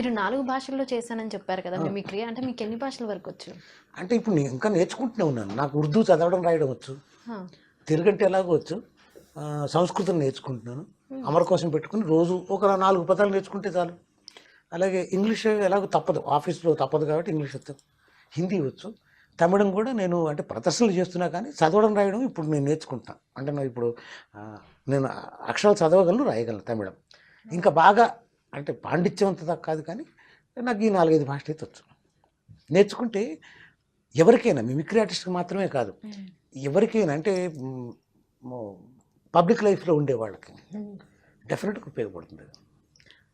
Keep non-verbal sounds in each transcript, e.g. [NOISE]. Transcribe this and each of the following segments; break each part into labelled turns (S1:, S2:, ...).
S1: మీరు నాలుగు భాషల్లో చేశానని చెప్పారు కదా మిమిక్రీ అంటే మీకు ఎన్ని భాషల వరకు వచ్చు?
S2: అంటే ఇప్పుడు నేను ఇంకా నేర్చుకుంటూనే ఉన్నాను. నాకు ఉర్దూ చదవడం రాయడం వచ్చు అంటే ఎలాగో వచ్చు సంస్కృతం నేర్చుకుంటున్నాను. అమర కోసం పెట్టుకుని రోజు ఒక నాలుగు పదాలు నేర్చుకుంటే చాలు. అలాగే ఇంగ్లీష్ ఎలాగో తప్పదు ఆఫీస్లో తప్పదు కాబట్టి ఇంగ్లీష్ వచ్చు హిందీ వచ్చు తమిళం కూడా నేను అంటే ప్రదర్శనలు చేస్తున్నా కానీ చదవడం రాయడం ఇప్పుడు నేను నేర్చుకుంటాను అంటే నాకు ఇప్పుడు నేను అక్షరాలు చదవగలను రాయగలను తమిళం. ఇంకా బాగా అంటే పాండిత్యవంతత కాదు కానీ నాకు ఈ నాలుగైదు భాషలు అయితే వచ్చు నేర్చుకుంటే ఎవరికైనా మిమిక్రీ ఆర్టిస్ట్కి మాత్రమే కాదు ఎవరికైనా అంటే పబ్లిక్ లైఫ్లో ఉండే వాళ్ళకి డెఫినెట్గా ఉపయోగపడుతుంది.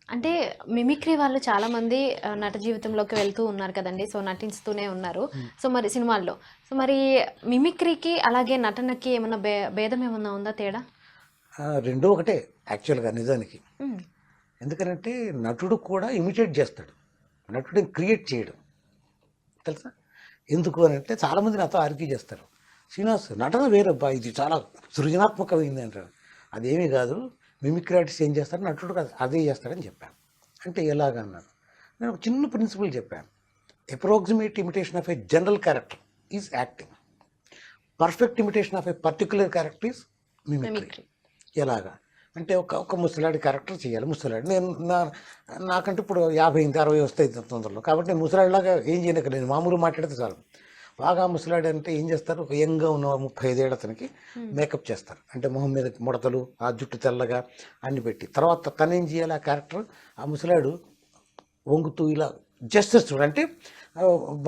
S1: అంటే మిమిక్రీ వాళ్ళు చాలా మంది ఆ, నట జీవితంలోకి వెళ్తూ ఉన్నారు కదండి. సో నటిస్తూనే ఉన్నారు. సో మరి సినిమాల్లో సో మరి మిమిక్రీకి అలాగే నటనకి ఏమన్నా భే భేదం ఏమన్నా ఉందా తేడా?
S2: రెండూ ఒకటే యాక్చువల్గా నిజానికి. ఎందుకంటే నటుడు కూడా ఇమిటేట్ చేస్తాడు. నటుడిని క్రియేట్ చేయడం. తెలుసా? ఎందుకు అని అంటే చాలామంది నాతో ఆర్గ్యూ చేస్తారు. శ్రీనివాస్ నటన వేరబ్బా ఇది చాలా సృజనాత్మకమైంది అంటారు. అదేమీ కాదు మిమిక్రీ ఆర్టిస్ట్ ఏం చేస్తారు? నటుడు కాదు అదే చేస్తాడని చెప్పాను. అంటే ఎలాగన్నాను నేను ఒక చిన్న ప్రిన్సిపల్ చెప్పాను. Approximate imitation of a general character is acting. Perfect imitation of a particular character is mimicry. ఎలాగా? అంటే ఒక ఒక ముసలాడి క్యారెక్టర్ చేయాలి ముసలాడి. నేను నా నాకంటే ఇప్పుడు యాభై ఎనిమిది అరవై వస్తాయి తొందరలో. కాబట్టి నేను ముసలాడిలాగా ఏం చేయలేక నేను మామూలు మాట్లాడితే చాలు. బాగా ముసలాడి అంటే ఏం చేస్తారు? ఒక యంగ్గా ఉన్న ముప్పై ఐదేళ్ళ అతనికి మేకప్ చేస్తారు. అంటే మొహం మీద ముడతలు ఆ జుట్టు తెల్లగా అన్ని పెట్టి. తర్వాత తను ఏం చేయాలి? ఆ క్యారెక్టర్ ఆ ముసలాడు వంగుతూ ఇలా జస్టిస్ చూడు. అంటే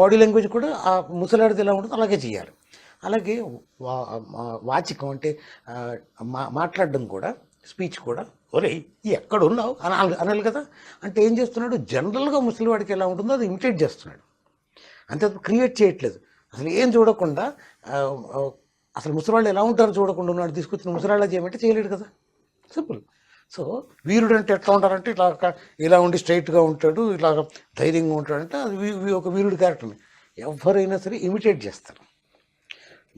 S2: బాడీ లాంగ్వేజ్ కూడా ఆ ముసలాడిది ఎలా ఉంటుందో అలాగే చేయాలి. అలాగే వాచికం అంటే మాట్లాడడం కూడా స్పీచ్ కూడా. ఒరే ఎక్కడున్నావు? అనాలి అనాలి కదా. అంటే ఏం చేస్తున్నాడు? జనరల్గా ముసలివాడికి ఎలా ఉంటుందో అది ఇమిటేట్ చేస్తున్నాడు. అంతే క్రియేట్ చేయట్లేదు. అసలు ఏం చూడకుండా అసలు ముసలివాళ్ళు ఎలా ఉంటారో చూడకుండా ఉన్నాడు. తీసుకొచ్చిన ముసలివాళ్ళ చేయమంటే చేయలేడు కదా. సింపుల్. సో వీరుడు అంటే ఎట్లా ఉంటారంటే ఇట్లా ఇలా ఉండి స్ట్రైట్గా ఉంటాడు ఇట్లా ధైర్యంగా ఉంటాడు అంటే అది ఒక వీరుడు క్యారెక్టర్ని. ఎవరైనా సరే ఇమిటేట్ చేస్తారు.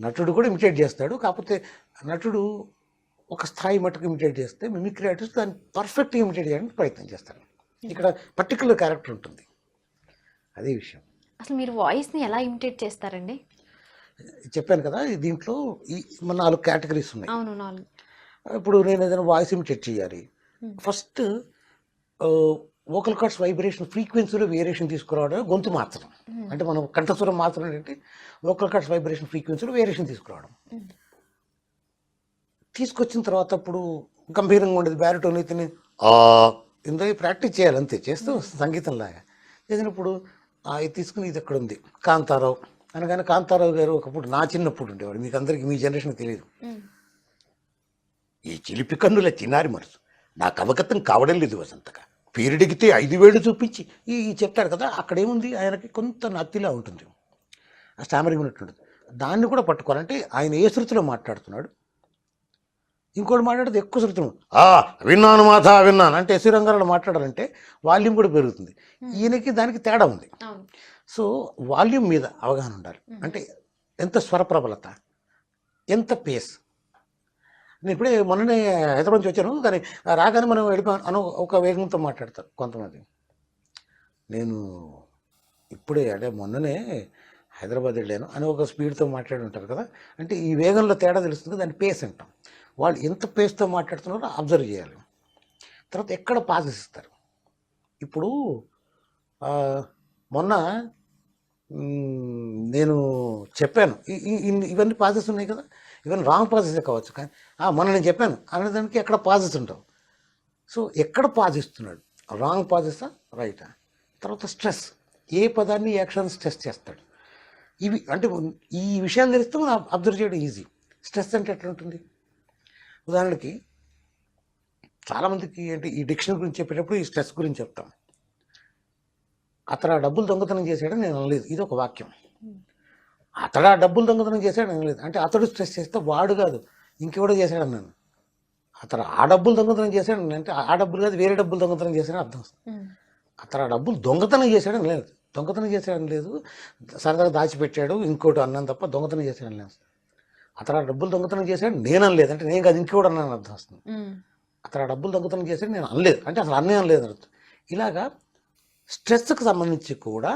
S2: నటుడు కూడా ఇమిటేట్ చేస్తాడు. కాకపోతే నటుడు ఒక స్థాయి మట్టుకు ఇమిటేట్ చేస్తే మిమిక్రీ ఆర్టిస్ట్ దాన్ని పర్ఫెక్ట్గా ఇమిటేట్ చేయడానికి ప్రయత్నం చేస్తారు. ఇక్కడ పర్టికులర్ క్యారెక్టర్ ఉంటుంది. అదే విషయం.
S1: అసలు మీరు వాయిస్ని ఎలా ఇమిటేట్ చేస్తారండి?
S2: చెప్పాను కదా దీంట్లో ఈ మన నాలుగు కేటగిరీస్ ఉన్నాయి.
S1: అవును నాలుగు.
S2: ఇప్పుడు నేను ఏదైనా వాయిస్ ఇమిటేట్ చేయాలి. ఫస్ట్ వోకల్ కార్డ్స్ వైబ్రేషన్ ఫ్రీక్వెన్సీలో వేరియేషన్ తీసుకురావడం గొంతు మార్చడం. అంటే మనం కంఠస్వరం మార్చడం ఏంటి వోకల్ కార్డ్స్ వైబ్రేషన్ ఫ్రీక్వెన్సీలో వేరియేషన్ తీసుకురావడం. తీసుకొచ్చిన తర్వాత అప్పుడు గంభీరంగా ఉండేది బ్యారిటోన్ అయితే ఆ. ఇందో ప్రాక్టీస్ చేయాలి అంతే చేస్తూ సంగీతం లాగా చేసినప్పుడు ఆ ఇది తీసుకుని ఇది ఎక్కడ ఉంది? కాంతారావు. అనగానే కాంతారావు గారు ఒకప్పుడు నా చిన్నప్పుడు ఉండేవాడు మీకు అందరికీ మీ జనరేషన్ తెలియదు. ఈ చిలిపి కన్నుల చిన్నారి మనసు. నాకు అవగతం కావడం లేదు వసంతగా. పేరుడిగితే ఐదు వేలు చూపించి ఈ చెప్తాడు కదా అక్కడ ఏముంది ఆయనకి కొంత నత్తిలా ఉంటుంది ఆ స్టామరింగ్ ఉన్నట్టుంటుంది దాన్ని కూడా పట్టుకోవాలంటే ఆయన ఏ శృతిలో మాట్లాడుతున్నాడు? ఇంకోటి మాట్లాడితే ఎక్కువ శృతిలో ఆ విన్నాను మాత విన్నాను. అంటే ఎస్వి రంగారావు మాట్లాడాలంటే వాల్యూమ్ కూడా పెరుగుతుంది. ఈయనకి దానికి తేడా ఉంది. సో వాల్యూమ్ మీద అవగాహన ఉండాలి. అంటే ఎంత స్వర ప్రబలత ఎంత పేస్. నేను ఇప్పుడే మొన్ననే హైదరాబాద్ నుంచి వచ్చాను. కానీ రాగానే మనం వెళ్ళిపోయాను అని ఒక వేగంతో మాట్లాడతారు కొంతమంది. నేను ఇప్పుడే అంటే మొన్ననే హైదరాబాద్ వెళ్ళాను అని ఒక స్పీడ్తో మాట్లాడి ఉంటారు కదా. అంటే ఈ వేగంలో తేడా తెలుస్తుంది దాన్ని పేస్ అంటాం. వాళ్ళు ఎంత పేస్తో మాట్లాడుతున్నారో అబ్జర్వ్ చేయాలి. తర్వాత ఎక్కడ పాజెస్ ఇస్తారు ఇప్పుడు మొన్న నేను చెప్పాను. ఈ- ఇవన్నీ పాజెస్ ఉన్నాయి కదా? ఇవన్నీ రాంగ్ పాజెస్ కావచ్చు. కానీ ఆ, మొన్న నేను చెప్పాను. అనేదానికి ఎక్కడ పాజెస్ ఉంటావు? సో ఎక్కడ పాజిస్తున్నాడు రాంగ్ పాజెసా రైటా? తర్వాత స్ట్రెస్. ఏ పదాన్ని యాక్షన్ స్ట్రెస్ చేస్తాడు? ఇవి అంటే ఈ విషయాలు తెలిస్తే మనం అబ్జర్వ్ చేయడం ఈజీ. స్ట్రెస్ అంటే ఎట్లా ఉంటుంది? ఉదాహరణకి చాలామందికి అంటే ఈ డిక్షనరీ గురించి చెప్పేటప్పుడు ఈ స్ట్రెస్ గురించి చెప్తాం. అతను ఆ డబ్బులు దొంగతనం చేశాడని నేను అనలేదు. ఇది ఒక వాక్యం. అతడు ఆ డబ్బులు దొంగతనం చేశాడని అనలేదు. అంటే అతడు స్ట్రెస్ చేస్తే వాడు కాదు ఇంకెవడో చేశాడు అన్నాను అతను ఆ డబ్బులు దొంగతనం చేశాడు అంటే ఆ డబ్బులు కాదు వేరే డబ్బులు దొంగతనం చేశాడని అర్థం. అతను ఆ డబ్బులు దొంగతనం చేశాడని లేదు. దొంగతనం చేశాడని లేదు. సరదాగా దాచిపెట్టాడు ఇంకోటి అన్నాను తప్ప దొంగతనం చేశాడని లేదు. అతను ఆ డబ్బులు దొంగతనం చేశాడు నేను అనలేదు అంటే నేను కాదు ఇంకోటి అన్నాను అర్థం వస్తుంది. అతను ఆ డబ్బులు దొంగతనం చేశాడు నేను అనలేదు. అంటే అసలు అన్నీ అనలేదు అర్థం. ఇలాగా స్ట్రెస్కి సంబంధించి కూడా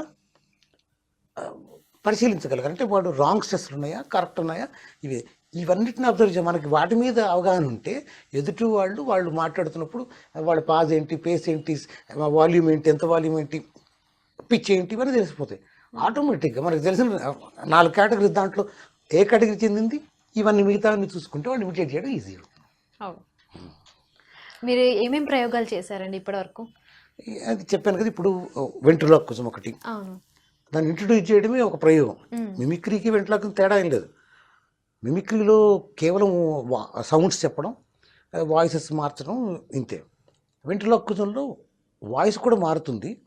S2: పరిశీలించగలగాలి అంటే వాడు రాంగ్ స్ట్రెస్లు ఉన్నాయా కరెక్ట్ ఉన్నాయా ఇవి ఇవన్నిటిని అబ్జర్వ్ చేయాలి మనకి వాటి మీద అవగాహన ఉంటే ఎదుటి వాళ్ళు వాళ్ళు మాట్లాడుతున్నప్పుడు వాళ్ళ పాజ్ ఏంటి పేస్ ఏంటి వాల్యూమ్ ఏంటి ఎంత వాల్యూమ్ ఏంటి పిచ్ ఏంటి ఇవన్నీ తెలిసిపోతాయి. ఆటోమేటిక్గా మనకు తెలిసిన నాలుగు కేటగిరీస్ దాంట్లో ఏ కేటగిరీ చెందింది? ఇవన్నీ మిగతా చూసుకుంటే వాళ్ళు ఇమిటేట్ చేయడం ఈజీ
S1: మీరు ఏమేం ప్రయోగాలు చేశారండి ఇప్పటివరకు?
S2: అది చెప్పాను కదా ఇప్పుడు వెంట్రులాక్విజం ఒకటి.
S1: అవును.
S2: దాన్ని ఇంట్రడ్యూస్ చేయడమే ఒక ప్రయోగం.
S1: మ్మ్.
S2: మిమిక్రీకి వెంట్రులాక్కి తేడా ఏం లేదు. మిమిక్రీలో కేవలం సౌండ్స్ చెప్పడం వాయిసెస్ మార్చడం ఇంతే. వెంట్రులాక్విజంలో వాయిస్ కూడా మారుతుంది.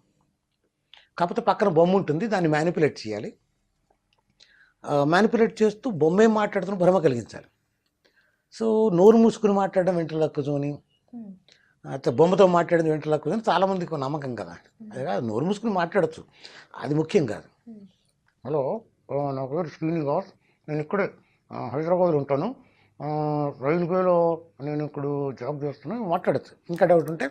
S2: కాకపోతే పక్కన బొమ్మ ఉంటుంది దాన్ని మ్యానిపులేట్ చేయాలి. మ్యానిపులేట్ చేస్తూ బొమ్మే మాట్లాడుతున్న భ్రమ కలిగించాలి. సో నోరు మూసుకుని మాట్లాడడం
S1: ఉమ్.
S2: అయితే బొమ్మతో మాట్లాడింది వెంట్రులాక్విజం అని చాలా మందికి ఒక నమ్మకం కదా. అదే కాదు నోరు మూసుకుని మాట్లాడచ్చు. అది ముఖ్యం కాదు. హలో నా పేరు శ్రీనివాస్ నేను ఇక్కడే హైదరాబాద్లో ఉంటాను. రైల్వేలో నేను ఇప్పుడు జాబ్ చేస్తున్నాను మాట్లాడచ్చు. ఇంకా డౌట్ ఉంటే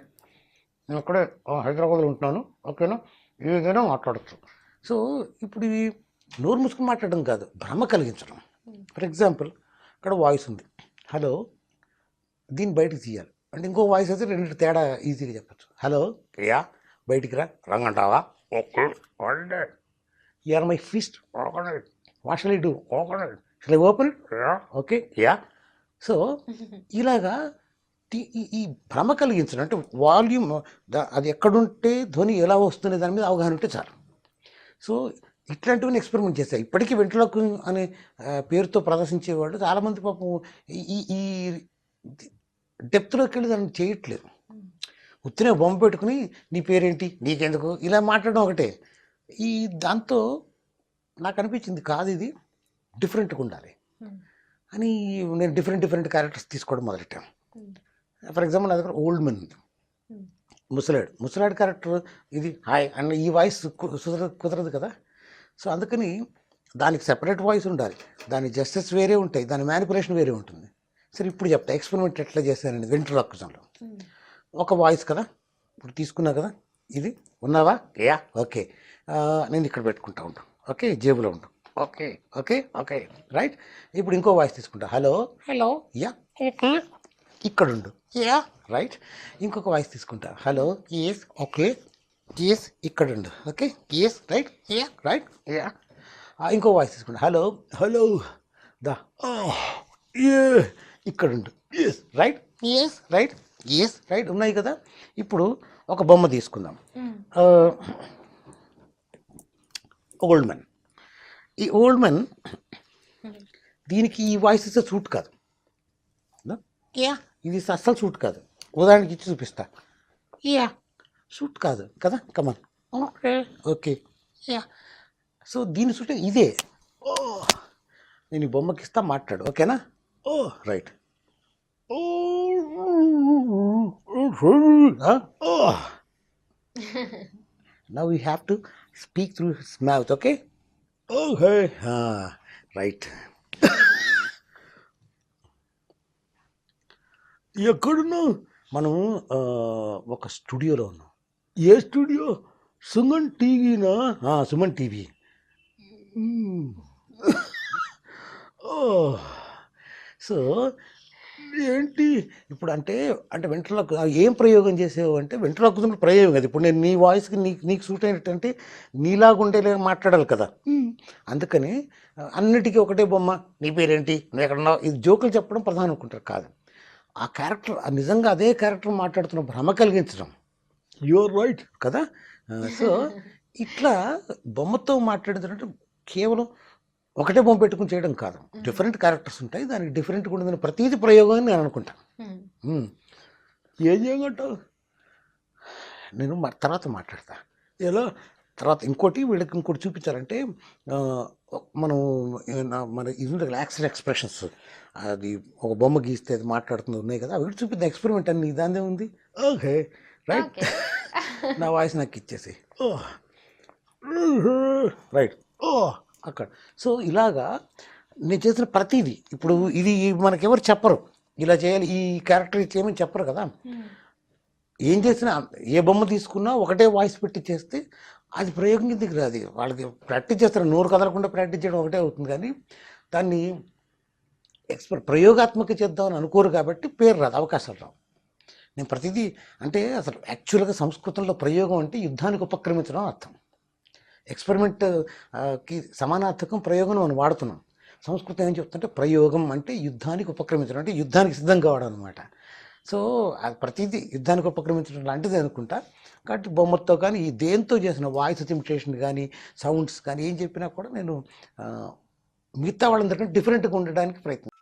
S2: నేను ఇక్కడే హైదరాబాద్లో ఉంటున్నాను. ఓకేనా? ఏదైనా మాట్లాడచ్చు. సో ఇప్పుడు ఇవి నోరు మూసుకుని మాట్లాడడం కాదు భ్రమ కలిగించడం. ఫర్ ఎగ్జాంపుల్ ఇక్కడ వాయిస్ ఉంది. హలో దీన్ని బయటికి తీయాలి. అంటే ఇంకో వాయిస్ అయితే రెండింటి తేడా ఈజీగా చెప్పచ్చు. హలో ప్రియా బయటికి రా రంగంటావా? Okay or my fist what shall I do shall I open okay. Yeah so ఇలాగా ఈ భ్రమ కలిగించడం అంటే వాల్యూమ్ అది ఎక్కడుంటే ధ్వని ఎలా వస్తుంది దాని మీద అవగాహన ఉంటే చాలు. సో ఇట్లాంటివన్నీ ఎక్స్పెరిమెంట్ చేస్తాయి ఇప్పటికీ వెంట్రులకు అనే పేరుతో ప్రదర్శించేవాళ్ళు చాలామంది పాపం ఈ- ఈ డెప్త్లోకి వెళ్ళి దాన్ని చేయట్లేదు. ఉత్తినే బొమ్మ పెట్టుకుని నీ పేరేంటి? నీకెందుకు? ఇలా మాట్లాడడం ఒకటే. ఈ దాంతో నాకు అనిపించింది కాదు ఇది డిఫరెంట్గా ఉండాలి. అని నేను డిఫరెంట్ డిఫరెంట్ క్యారెక్టర్స్ తీసుకోవడం మొదలెట్టాను. ఫర్ ఎగ్జాంపుల్ నా దగ్గర ఓల్డ్ మెన్ ఉంది. ముసలాడు. ముసలాడు క్యారెక్టర్ ఇది. హాయ్ అన్న ఈ వాయిస్ కుదరదు కుదరదు కదా? సో అందుకని దానికి సెపరేట్ వాయిస్ ఉండాలి. దాని జస్టిస్ వేరే ఉంటాయి. దాని మ్యానిపులేషన్ వేరే ఉంటుంది. సరే ఇప్పుడు చెప్తా. ఎక్స్పెరిమెంట్ ఎట్లా చేశానండి వెంట్రులాక్విజంలో
S1: ఉమ్.
S2: ఒక వాయిస్ కదా? ఇప్పుడు తీసుకున్నా కదా? ఇది? ఉన్నావా? యా? ఓకే. నేను ఇక్కడ పెట్టుకుంటా ఉంటాను ఓకే? జేబులో ఉంటాం ఓకే. ఓకే? ఓకే. రైట్? ఇప్పుడు ఇంకో వాయిస్ తీసుకుంటా. హలో? హలో? యా? ఇక్కడ ఉండు యా? రైట్? ఇంకొక వాయిస్ తీసుకుంటా. హలో? Yes okay? ఎస్ ఇక్కడ ఉండు. Okay yes right yeah right yeah ఇంకో వాయిస్ తీసుకుంటా హలో హలో దా ఏ ఇక్కడ ఉండు. Yes right yes right yes right ఉన్నాయి కదా? ఇప్పుడు ఒక బొమ్మ తీసుకుందాం. ఓల్డ్ మెన్ ఈ ఓల్డ్ మెన్ దీనికి ఈ వాయిస్ ఇస్తే సూట్ కాదు. యా ఇది అస్సలు సూట్ కాదు. ఉదాహరణకి ఇచ్చి చూపిస్తా. యా సూట్ కాదు కదా? Come on okay. Okay. Yeah. So దీని సూట్ ఇదే. ఓ నేను ఈ బొమ్మకి ఇస్తా మాట్లాడు. ఓకేనా? ఓ. రైట్ ఓ. ఓ. Now we have to speak through his mouth, okay? Okay. Ah, right. ఎక్కడున్నావు? మనం ఆ, ఒక స్టూడియోలో ఉన్నాం. ఏ స్టూడియో? సుమన్ టీవీనా? సుమన్ టీవీ. ఓ సో ఏంటి? ఇప్పుడు అంటే అంటే వెంట్రలకు ఏం ప్రయోగం చేసేవు అంటే వెంట్రలకు ప్రయోగం కదా. ఇప్పుడు నేను నీ వాయిస్కి నీకు నీకు సూట్ అయినట్టంటే నీలాగా ఉండేలా మాట్లాడాలి కదా. అందుకని అన్నిటికీ ఒకటే బొమ్మ. నీ పేరేంటి? నువ్వు ఎక్కడున్నావు ఇది జోకులు చెప్పడం ప్రధానం అనుకుంటారు కాదు. ఆ క్యారెక్టర్ ఆ నిజంగా అదే క్యారెక్టర్ మాట్లాడుతున్న భ్రమ కలిగించడం. యువర్ రైట్ కదా? సో [LAUGHS] ఇట్లా బొమ్మతో మాట్లాడుతున్నట్టు కేవలం ఒకటే బొమ్మ పెట్టుకుని చేయడం కాదు. డిఫరెంట్ క్యారెక్టర్స్ ఉంటాయి. దానికి డిఫరెంట్గా ఉండదని ప్రతిదీ ప్రయోగం అని నేను అనుకుంటాను. ఏం చేయమంటావు నేను తర్వాత మాట్లాడతా. ఎలా? తర్వాత ఇంకోటి వీళ్ళకి ఇంకోటి చూపించాలంటే మనం మన ఇది యాక్షన్ ఎక్స్ప్రెషన్స్. అది ఒక బొమ్మ గీస్తే అది మాట్లాడుతుంది ఉన్నాయి కదా. అవి చూపిద్దాం. ఎక్స్పెరిమెంట్ అన్ని దాందే ఉంది. ఓకే. రైట్ [LAUGHS] నా వాయిస్ నాకు ఇచ్చేసి ఓ రైట్ ఓ అక్కడ. సో ఇలాగా నేను చేసిన ప్రతిదీ ఇప్పుడు ఇది మనకెవరు చెప్పరు. ఇలా చేయాలి ఈ క్యారెక్టర్ చేయమని చెప్పరు కదా.
S1: ఉమ్.
S2: ఏం చేసినా ఏ బొమ్మ తీసుకున్నా ఒకటే వాయిస్ పెట్టి చేస్తే అది ప్రయోగం కిందకి రాదు. వాళ్ళకి ప్రాక్టీస్ చేస్తారు నోరు కదలకుండా ప్రాక్టీస్ చేయడం ఒకటే అవుతుంది కానీ దాన్ని ఎక్స్పర్ ప్రయోగాత్మక చేద్దామని అనుకోరు కాబట్టి పేరు రాదు అవకాశాలు రావు. నేను ప్రతిదీ అంటే అసలు యాక్చువల్గా సంస్కృతంలో ప్రయోగం అంటే యుద్ధానికి ఉపక్రమించడం అర్థం. ఎక్స్పెరిమెంట్కి సమానార్థకం ప్రయోగం మనం వాడుతున్నాం. సంస్కృతం ఏం చెప్తుంటే ప్రయోగం అంటే యుద్ధానికి ఉపక్రమించడం అంటే యుద్ధానికి సిద్ధం కావడం అనమాట సో అది ప్రతిదీ యుద్ధానికి ఉపక్రమించడం లాంటిది అనుకుంటా. కాబట్టి బొమ్మతో కానీ ఈ దేంతో చేసిన వాయిస్ ఇమిటేషన్ కానీ సౌండ్స్ కానీ ఏం చెప్పినా కూడా నేను మిగతా వాళ్ళందరికంటే డిఫరెంట్గా ఉండడానికి ప్రయత్నం